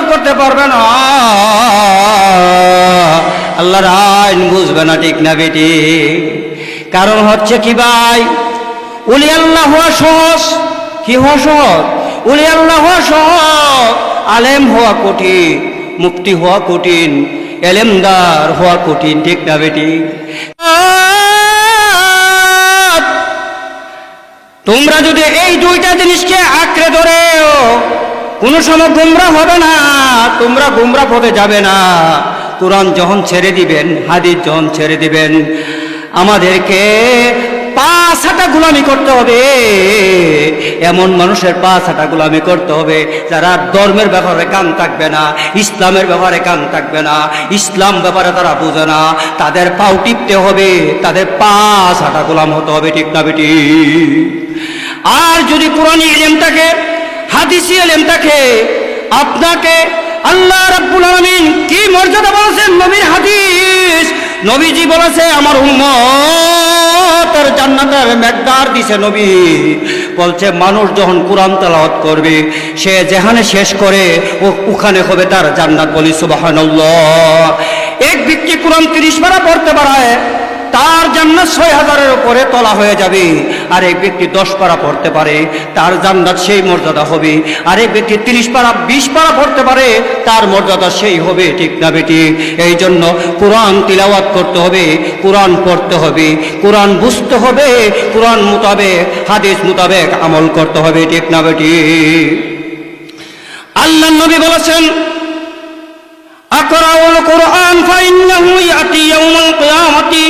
হেফাজত করতে পারবে না। আল্লাহর আইন বুঝবে না ঠিক না বেটি। কারণ হচ্ছে কি ভাই? উলি আল্লাহ হওয়া সহজ। কি হওয়া সহজ? উলি আল্লাহ হওয়া সহজ। আলেম হওয়া কঠিন মুক্তি হওয়া কঠিন, এলেমদার হওয়া কঠিন, ঠিক না বেটি? তোমরা যদি এই দুইটা জিনিসকে কোনো সময় গুমরা হবে না, তোমরা গুমরা পথে যাবে না। কোরআন যখন ছেড়ে দিবেন, হাদিস যখন ছেড়ে দিবেন, আমাদেরকে পাঁচ গুলামি করতে হবে। এমন মানুষের পাঁচ গুলামি করতে হবে যারা ধর্মের ব্যাপারে কান থাকবে না, ইসলামের ব্যাপারে কান থাকবে না, ইসলাম ব্যাপারে তারা বোঝে না। তাদের পাও টিপতে হবে, তাদের পাঁচ হাঁটা গোলাম হতে হবে, ঠিক না বেটি? আর যদি কোরআন ইলেম থাকে হাদিসি এলেম থাকে আপনাকে আল্লাহ রাব্বুল আলামিন কি মর্যাদা বলেছেন নবীর হাদিস? নবীজি বলেছে, আমার উম্মতের জান্নাতের মেঘদার দিছে নবী। বলছে, মানুষ যখন কোরআন তেলাওয়াত করবে, সে যেখানে শেষ করে, ও ওখানে হবে তার জান্নাত। বলি, সুবহানাল্লাহ। এক ব্যক্তি কোরআন তিরিশ বারা পড়তে পারায়, তার জান্নাত ছয় হাজারের উপরে তলা হয়ে যাবে। আর এক ব্যক্তি দশ পারা পড়তে পারে, তার জান্নাত সেই মর্যাদা হবে। আর এক ব্যক্তি তিরিশ পারা, বিশ পারা পড়তে পারে, তার মর্যাদা সেই হবে, ঠিক না বেটি? এই জন্য কোরআন তিলাওয়াত করতে হবে, কোরআন পড়তে হবে, কোরআন বুঝতে হবে, কোরআন মোতাবেক, হাদিস মোতাবেক আমল করতে হবে, ঠিক না বেটি? আল্লাহ নবী বলেছেন, আকরাউল কোরআন ফাইন্নাহু ইয়াতি ইয়াউমাল কিয়ামাতি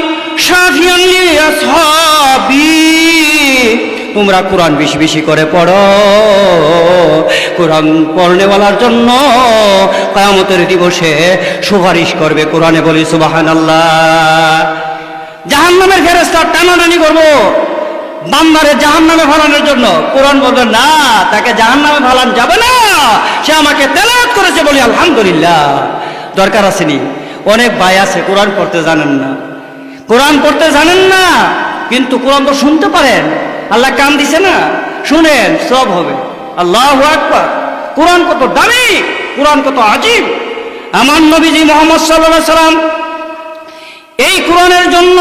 শাফিয়ান লিআসহাবি তোমরা কোরআন বেশি বেশি করে পড়ো। কোরআন পড়নেওয়ালার জন্য কিয়ামতের দিবসে সুপারিশ করবে কোরআনে বলি, সুবহানাল্লাহ। জাহান্নামের ফেরেশতা টানাটানি করব। বান্দারে জাহান নামে ফালানোর জন্য কোরআন বলবে, না, তাকে জাহান নামে ফালান যাবে না। সে আমাকে তেলাওয়াত করেছে বলি, আলহামদুলিল্লাহ। দরকার আসেনি অনেক ভাই আছে, কোরআন পড়তে জানেন না। কোরআন পড়তে জানেন না, কিন্তু কোরআন তো শুনতে পারেন। আল্লাহ কান দিছে না? শুনেন, সব হবে। আল্লাহ আকবার। কোরআন কত দামি, কোরআন কত আজিব। আমার নবীজি মোহাম্মদ সাল্লাহ সাল্লাম এই কোরআনের জন্য,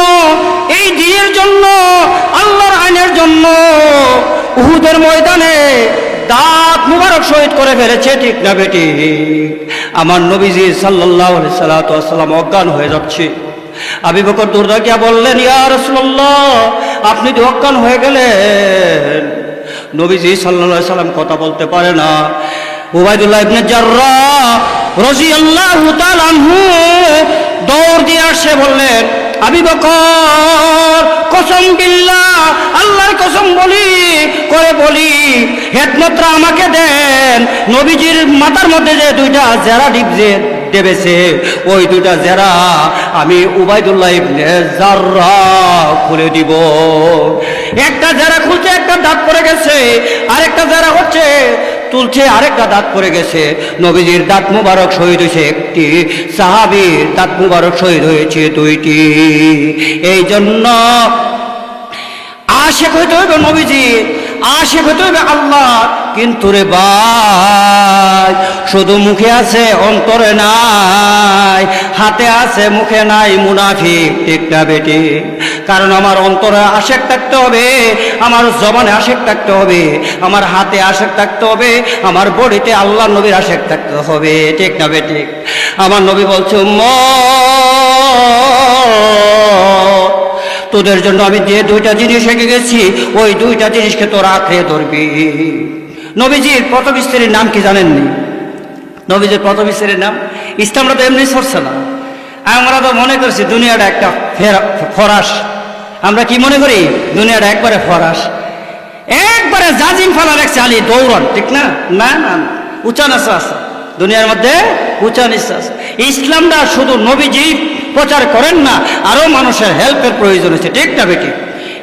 এই দিনের জন্য, আল্লাহর আইনের জন্য উহুদের ময়দানে দাঁত মুবারক শহীদ করে ফেলেছে, ঠিক না বেটি? আমার নবীজি সাল্লাহ সাল্লাম অজ্ঞান হয়ে যাচ্ছে। আবি বকর দুর্দাকিয়া বললেন ইয়ার রাসূলুল্লাহ আপনি অজ্ঞান হয়ে গেলেন নবীজি সাল্লাল্লাহু সাল্লাম কথা বলতে পারে না। উবাইদুল্লাহ ইবনে জাররাহ রাদিয়াল্লাহু তাআলা আনহু দৌড় দিয়ে আসে বললেন, আবি বকর, কসম বিল্লাহ, আল্লাহর কসম বলি, করে বলি হেডমাত্রা আমাকে দেন। নবীজির মাথার মধ্যে যে দুইটা জেরা ডিপ যে দেবেছে ওই দুইটা জেরা আমি উবাইদুল্লাহ ইবনে জাররা খুলে দিব। একটা জেরা খুলছে, একটা দাঁত পড়ে গেছে। আরেকটা জেরা হচ্ছে, তুলছে, আরেকটা দাঁত পড়ে গেছে। নবীজির দাঁত মুবারক শহীদ হয়েছে একটি, সাহাবির দাঁত মুবারক শহীদ হয়েছে দুইটি। এই জন্য আশেক হইতে হইবে নবীজি, আশেক হইতে হইবে আল্লাহ। কিন্তু রে ভাই, শুধু মুখে আছে, অন্তরে নাই, হাতে আছে, মুখে নাই, মুনাফিক ঠিকটা বেটি? কারণ আমার অন্তরে আশেক থাকতে হবে, আমার জবানে আশেক থাকতে হবে, আমার হাতে আশেক থাকতে হবে, আমার বডিতে আল্লাহ নবীর আশেক থাকতে হবে, ঠিক না বেটি? আমার নবী বলছে, উম্মত, তোদের জন্য আমি যে দুইটা জিনিস এঁকে গেছি, ওই দুইটা জিনিসকে তোরা আঁকড়ে ধরবি। নবীজির প্রথম স্ত্রীর নাম কি জানেননি? নবীজির প্রথম স্ত্রীর নাম ইসলামটা তো এমনি সরছে না আমরা তো মনে করছি দুনিয়াটা একটা ফেরা- ফরাস। আমরা কি মনে করি? দুনিয়াটা একবারে ফরাস। একবারে জাজিম ফালা রাখছে আলী দৌড়ন, ঠিক না? না না উঁচা নাচা আছে। দুনিয়ার মধ্যে উঁচা নিঃশ্বাস ইসলামটা শুধু নবীজি প্রচার করেন না, আরও মানুষের হেল্পের প্রয়োজন হচ্ছে, ঠিক না, বেটি?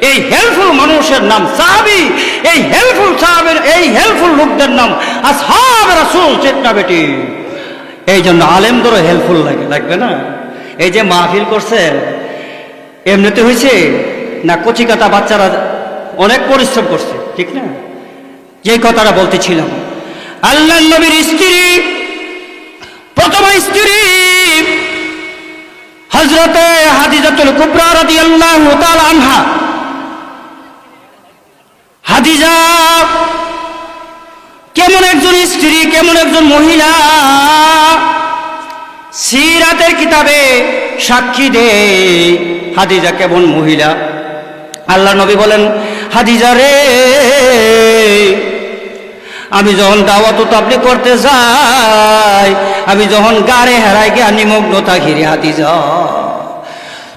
এই হেল্পফুল মানুষের নাম সাহাবি এই হেল্পফুল সাহাবের, এই হেল্পফুল লোকদের নাম আসহাব রাসূল, চেতনা বেটি। এই জন্য আলেমদেরও হেল্পফুল লাগে, লাগবে না? এই যে মাহফিল করছে, এমনিতে হয়েছে না কচিকাতা বাচ্চারা অনেক পরিশ্রম করছে, ঠিক না? যে কথাটা বলতেছিলাম আল্লাহ নবীর স্ত্রী, প্রথম স্ত্রী হজরতে হাদিজাতুল কুবরা রাদিয়াল্লাহু তাআলা আনহা হাদিজা কেমন একজন স্ত্রী, কেমন একজন মহিলা, সিরাতের কিতাবে সাক্ষী দে হাদিজা কেমন মহিলা। আল্লাহ নবী বলেন হাদিজা রে, আমি যখন দাওয়াত তাবলি করতে যাই, আমি যখন গাড়ে হেরাই গিয়া নিমগ্ন থাকি রে হাদিজা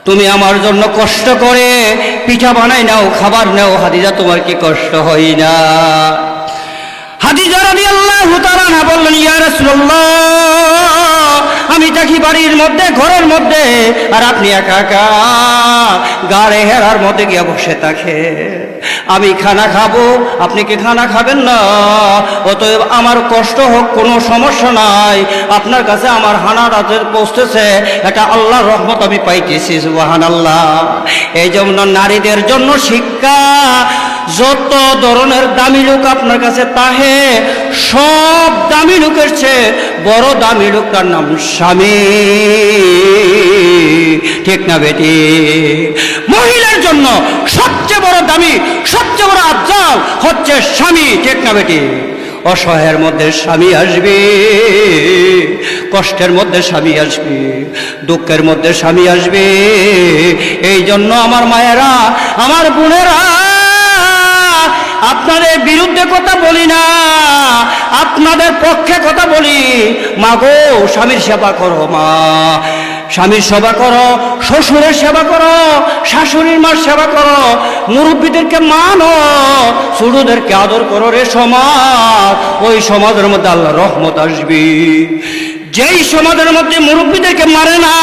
তুমি আমার জন্য কষ্ট করে পিঠা বানাই নাও, খাবার নাও, হাদিজা তোমার কি কষ্ট হয় না? হাদিজা রাদিয়াল্লাহু আল্লাহ না বললেন, ইয়া রাসূলুল্লাহ, আমি থাকি বাড়ির মধ্যে, ঘরের মধ্যে, আর আপনি একা একা গাড়ে হেরার মধ্যে গিয়ে বসে থাকে আমি খানা খাব, আপনি কি খানা খাবেন না? অতএব আমার কষ্ট হোক, কোনো সমস্যা নাই। আপনার কাছে আমার হানা রাতের পৌঁছতেছে এটা আল্লাহর রহমত আমি পাইতেছি সুবাহান আল্লাহ এই জন্য নারীদের জন্য শিক্ষা, যত ধরনের দামি লোক আপনার কাছে তাহে, সব দামি লোকের চেয়ে বড় দামি লোক তার নাম স্বামী। ঠিক না বেটি? মহিলার জন্য সবচেয়ে বড় দামি, সবচেয়ে বড় আজ্জাল হচ্ছে স্বামী। ঠিক না বেটি? অসহায়ের মধ্যে স্বামী আসবে, কষ্টের মধ্যে স্বামী আসবে, দুঃখের মধ্যে স্বামী আসবে। এই জন্য আমার মায়েরা, আমার বোনেরা, আপনাদের বিরুদ্ধে কথা বলি না, আপনাদের পক্ষে কথা বলি। মা গো, স্বামীর সেবা করো মা। স্বামীর সেবা করো, শ্বশুরের সেবা করো, শাশুড়ির মার সেবা করো, মুরব্বীদেরকে মানো, ছোটদেরকে আদর করো রে সমাজ। ওই সমাজের মধ্যে আল্লাহ রহমত আসবি। যেই সমাজের মধ্যে মুরব্বীদেরকে মারে না,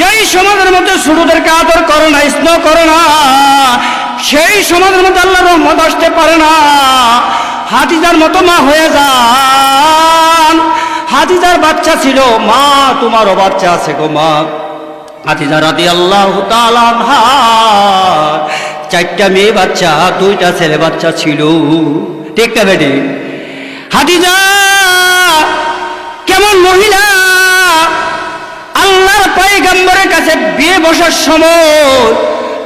যেই সমাজের মধ্যে ছোটদেরকে আদর করে না, স্নেহ করে না, সেই সমাজের মধ্যে আল্লাহ রহমত আসতে পারে না। হাতিজার মতো মা হয়ে যান হাতিজার বাচ্চা ছিল, মা, তোমারও বাচ্চা আছে গো মা। হাতিজা রাদি আল্লাহ চারটা মেয়ে বাচ্চা, দুইটা ছেলে বাচ্চা ছিল। ঠিক না বেটি? হাতিজা কেমন মহিলা? আল্লাহর পাইগাম্বরের কাছে বিয়ে বসার সময়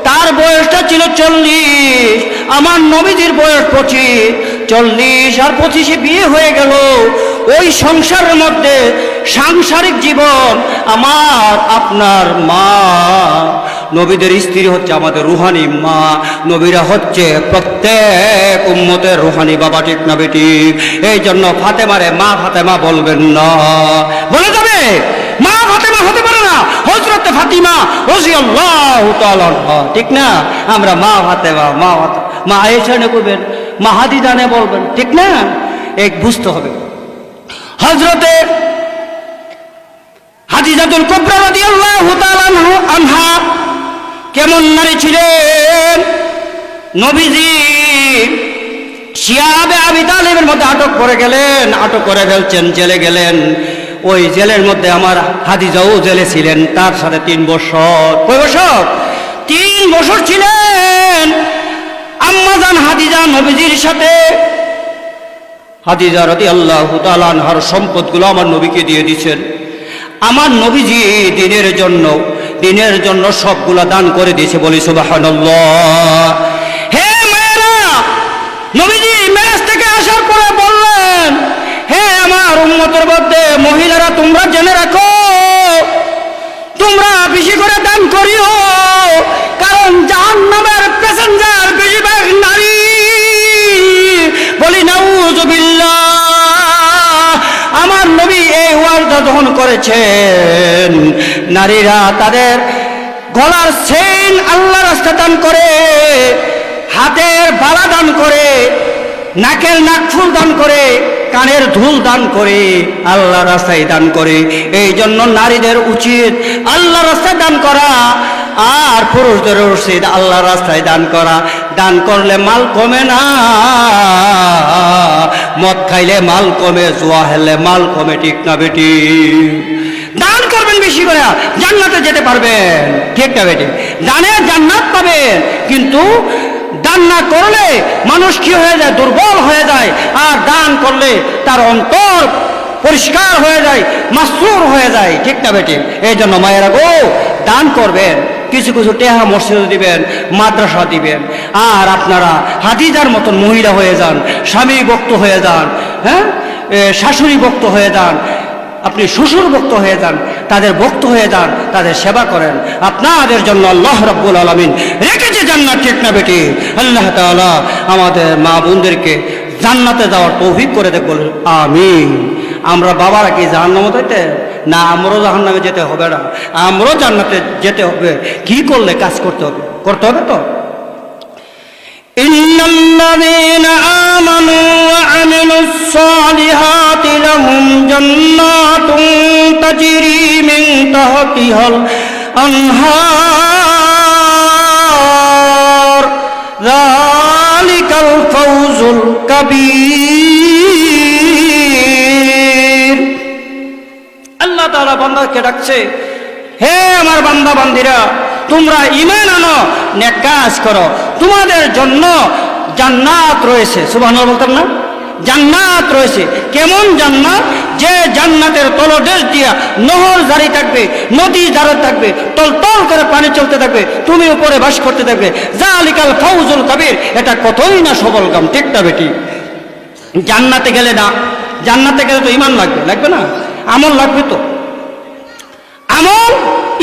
তার বয়সটা ছিল চল্লিশ, আমার নবীজির বয়স পঁচিশ, চল্লিশ আর পঁচিশে বিয়ে হয়ে গেল। ওই সংসারের মধ্যে সাংসারিক জীবন আমার, আপনার মা। নবীদের স্ত্রী হচ্ছে আমাদের রুহানি মা। নবীরা হচ্ছে প্রত্যেক উম্মতের রুহানি বাবা, ঠিক না বেটি? এই জন্য ফাতেমারে মা ফাতেমা বলবেন না। বলে যাবে? মা ফাতেমা হতে পারে না। হজরত ফাতিমা রজি আল্লাহ ঠিক না? আমরা মা ফাতেমা, মা মা আয়েশানে করবেন মা হাদিদানে বলবেন, ঠিক না? এক বুঝতে হবে। হজরতে হাদিজাতুল কুবরা রাদিয়াল্লাহু আনহা কেমন নারী ছিলেন? নবীজি শিয়াবে আবি তালেবের মধ্যে আটক করে গেলেন, আটক করে ফেলছেন, জেলে গেলেন। ওই জেলের মধ্যে আমার হাদিজাও জেলে ছিলেন, তার সাথে তিন বছর। কয় বছর? তিন বছর ছিলেন। আম্মাজান হাদিজা, নবীজির সাথে হাদিজা রাদি আল্লাহ তালানহার সম্পদগুলো আমার নবীকে দিয়ে দিচ্ছেন আমার নবীজি দিনের জন্য দিনের জন্য সবগুলা দান করে দিয়েছে বলি হে থেকে আসার পরে বললেন, হে আমার উন্মতের মধ্যে মহিলারা তোমরা জেনে রাখো, তোমরা বেশি করে দান করিও, কারণ জাহান্নামের প্যাসেঞ্জার বেশিরভাগ নারী বলি আমার নবী এই ওয়ার্দা দহন করেছেন, নারীরা তাদের গলার সেন আল্লাহ রাস্তা দান করে, হাতের বালা দান করে, নাকের নাকফুল দান করে, কানের ধুল দান করে আল্লাহ রাস্তায় দান করে। এই জন্য নারীদের উচিত আল্লাহ রাস্তায় দান করা, আর পুরুষদের উচিত আল্লাহ রাস্তায় দান করা। দান করলে মাল কমে না। মদ খাইলে মাল কমে, জোয়া হেলে মাল কমে, ঠিক না বেটি? দান করবেন বেশি করে, জান্নাতে যেতে পারবেন, ঠিক না বেটি? দানে জান্নাত পাবেন, কিন্তু দান না করলে মানুষ কি হয়ে যায়? দুর্বল হয়ে যায়। আর দান করলে তার অন্তর পরিষ্কার হয়ে যায় মাসুর হয়ে যায়, ঠিক না বেটি? এই জন্য মায়েরা গো দান করবেন, কিছু কিছু টেহা মসজিদে দিবেন, মাদ্রাসা দিবেন। আর আপনারা হাদিজার মতন মহিলা হয়ে যান, স্বামী ভক্ত হয়ে যান হ্যাঁ? শাশুড়ি ভক্ত হয়ে যান, আপনি শ্বশুর ভক্ত হয়ে যান, তাদের ভক্ত হয়ে যান, তাদের সেবা করেন। আপনাদের জন্য আল্লাহ রব্বুল আলমিন রেখেছে জান্নাত, ঠিক না বেটি? আল্লাহ তাআলা আমাদের মা বোনদেরকে জান্নাতে যাওয়ার তৌফিক করে দেখ আমিন। আমরা বাবারা কি জাহান্নামে যেতে না আমরাও জাহান্নামে যেতে হবে না আমরাও জান্নাতে যেতে হবে কি করলে কাজ করতে হবে করতে হবে তো إن الذين آمنوا وعملوا الصالحات لهم جنات تجري من تحتها الأنهار ذلك الفوز الكبير তাআলা ডাকছে, হে আমার বান্দা বান্দিরা তোমরা ইমান আনো নেক কাজ করো। তোমাদের জন্য জান্নাত রয়েছে। সুবহানাল্লাহ বলতাম না? জান্নাত রয়েছে। কেমন জান্নাত? যে জান্নাতের তলদেশ দিয়া নহর জারি থাকবে, নদী জারি থাকবে তল তল করে পানি চলতে থাকবে, তুমি উপরে বাস করতে থাকবে। জালিকাল ফাউজুল কাবির, এটা কতই না সবল কাম, ঠিক না বেটি? জান্নাতে গেলে না, জান্নাতে গেলে তো ইমান লাগবে লাগবে না? আমল লাগবে তো। আমল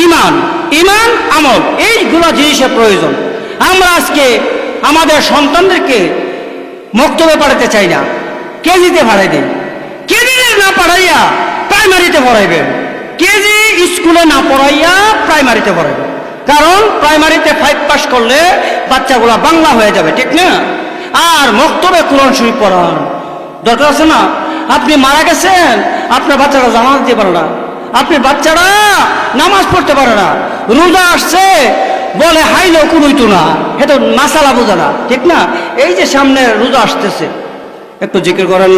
ইমান ইমান আমল, এইগুলো জিনিসের প্রয়োজন। আমরা আজকে আমাদের সন্তানদেরকে মক্তবে পাঠাতে চাই না। কেজিতে ভাড়াই দিই কেজিতে না পড়াইয়া প্রাইমারিতে পড়াইবেন কেজি স্কুলে না পড়াইয়া প্রাইমারিতে পড়াইবেন কারণ প্রাইমারিতে ফাইভ পাস করলে বাচ্চাগুলা বাংলা হয়ে যাবে, ঠিক না? আর মক্তবে কোরআন শরীফ পড়ান। দরকার আছে না? আপনি মারা গেছেন, আপনার বাচ্চারা জানাজ দিতে পারে না। আপনি বাচ্চারা নামাজ পড়তে পারে না। রোজা আসছে, বলে হাইলেও কুড়ুইতো না। হে তো মাসালা বোঝা না, ঠিক না? এই যে সামনে রোজা আসতেছে। একটু জিকির করেন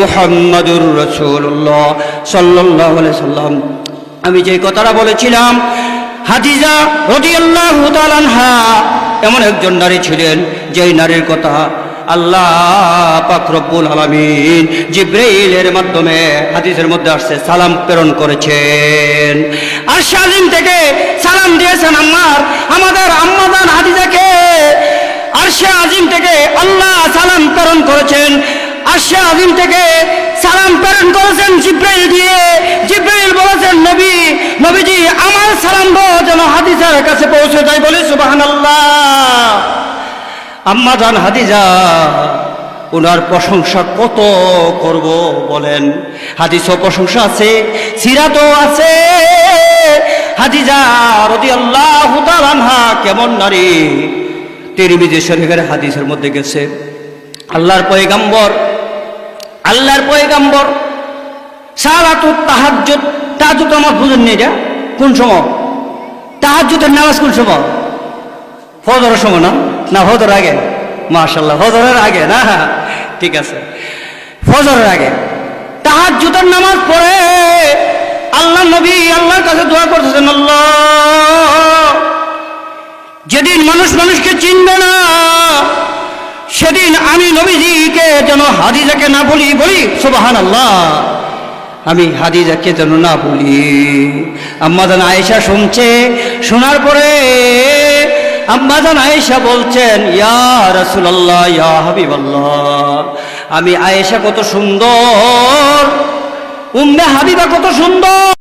মোহাম্মদুর রসুল্লাহ সাল্লাহ সাল্লাম। আমি যে কথাটা বলেছিলাম, হাদিজা রদিয়াল্লাহু তাআলাহা এমন একজন নারী ছিলেন যেই নারীর কথা আল্লাহ পাকরব্বুল আলমিন জিব্রাইলের মাধ্যমে হাদিসের মধ্যে আসছে, সালাম প্রেরণ করেছেন। আর শালিম থেকে সালাম দিয়েছেন আম্মার, আমাদের আম্মাদান হাদিজাকে। আরশে আজিম থেকে আল্লাহ সালাম প্রেরণ করেছেন আরশে আজিম থেকে সালাম প্রেরণ করেছেন জিব্রাইল দিয়ে। জিব্রাইল বলেছেন, নবী, নবীজি, আমার সালাম যেন হাদিজার কাছে পৌঁছে যায়। বলে, সুবহানাল্লাহ। আম্মা জান হাদিজা ওনার প্রশংসা কত করব বলেন? হাদিসও প্রশংসা আছে, সিরাতও আছে। হাদিজা রদি আল্লাহ কেমন নারী? তিরমিজি শরীফের হাদিসের মধ্যে গেছে, আল্লাহর পয়গাম্বর আল্লাহর পয়গাম্বর সালাতু তাহাজ্জুদ তাহাজ্জুদ আমার বুঝেন এটা কোন সময়? তাহাজ্জুদের নামাজ কোন সময়? ফজরের সময় না? না ফজর আগে। মাশাল্লাহ ফজরের আগে না? ঠিক আছে। ফজরের আগে। তাহার জুতার নামাজ পড়ে আল্লাহ নবী আল্লাহর কাছে দোয়া করতেছেন, আল্লাহ। যেদিন মানুষ মানুষকে চিনবে না আমি নবীজিকে যেন হাদিজাকে না বলি বলি সুবাহান আল্লাহ আমি হাদিজাকে যেন না বলি। আম্মাদান আয়েশা শুনছে, শোনার পরে আম্মাদান আয়েশা বলছেন, ইয়া রাসূলুল্লাহ, ইয়া হাবিবাল্লাহ, আমি আয়েশা কত সুন্দর, উম্মে হাবিবা কত সুন্দর।